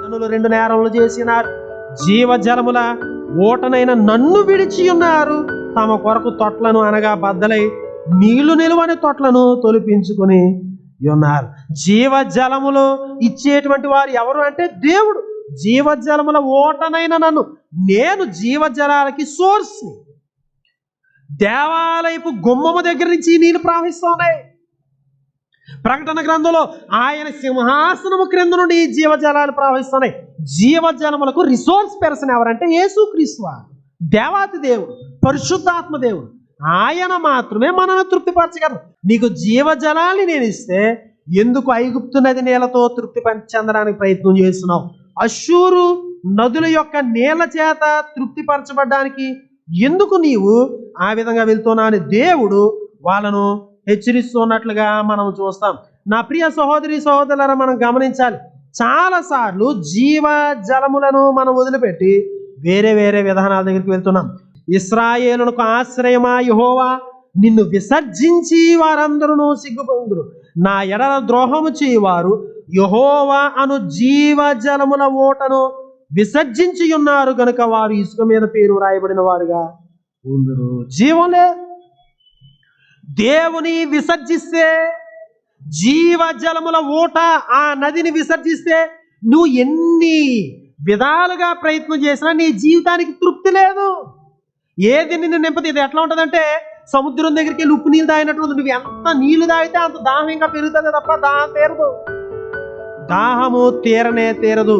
జనులు రెండు నేరములు చేసినారు. జీవజలముల ఓటనైన నన్ను విడిచి ఉన్నారు. తమ కొరకు తొట్లను అనగా బద్దలై నీళ్ళు నిలువని తొట్లను తొలిపించుకొని ఉన్నారు. జీవజలములు ఇచ్చేటువంటి వారు ఎవరు అంటే దేవుడు. జీవజలముల ఓటనైన నన్ను నేను జీవజలాలకి సోర్స్ని దేవాలయపు గుమ్మము దగ్గర నుంచి నీళ్ళు ప్రవహిస్తున్నాయి ప్రకటన గ్రంథంలో ఆయన సింహాసనము క్రింద నుండి ఈ జీవజలాలు ప్రవహిస్తున్నాయి. జీవజలములకు రిసోర్స్ పెర్సన్ ఎవరంటే యేసుక్రీస్తు క్రీస్తు దేవాతి దేవుడు పరిశుద్ధాత్మ దేవుడు. ఆయన మాత్రమే మనల్ని తృప్తిపరచగలరు. నీకు జీవజలాన్ని నేను ఇస్తే ఎందుకు ఐగుప్తు నది నీళ్ళతో తృప్తి చెందడానికి ప్రయత్నం చేస్తున్నావు? అశూరు నదుల యొక్క నీళ్ళ చేత తృప్తిపరచబడ్డానికి ఎందుకు నీవు ఆ విధంగా వెళ్తున్నావు అని దేవుడు వాళ్ళను హెచ్చరిస్తున్నట్లుగా మనం చూస్తాం. నా ప్రియ సహోదరి సహోదరులను మనం గమనించాలి. చాలాసార్లు జీవ జలములను మనం వదిలిపెట్టి వేరే వేరే విధానాల దగ్గరికి వెళ్తున్నాం. ఇస్రాయేలునకు ఆశ్రయమా యహోవా? నిన్ను విసర్జించి వారందరూ సిగ్గుపొందురు నా ఎడల ద్రోహము చేయవారు యహోవా అను జీవ జలముల ఓటను విసర్జించి ఉన్నారు గనుక వారు ఇసుక మీద పేరు రాయబడిన వారుగా ఉందరు. జీవం లేదు. దేవుని విసర్జిస్తే జీవజలముల ఊట ఆ నదిని విసర్జిస్తే నువ్వు ఎన్ని విధాలుగా ప్రయత్నం చేసినా నీ జీవితానికి తృప్తి లేదు. ఏది నిన్ను నింపతి ఇది ఎట్లా ఉంటుందంటే సముద్రం దగ్గరికి వెళ్ళి ఉప్పు నీళ్ళు తాగినట్టు నువ్వు ఎంత నీళ్ళు తాగితే అంత దాహం ఇంకా పెరుగుతుంది తప్ప దాహం తీరదు. దాహము తీరనే తీరదు.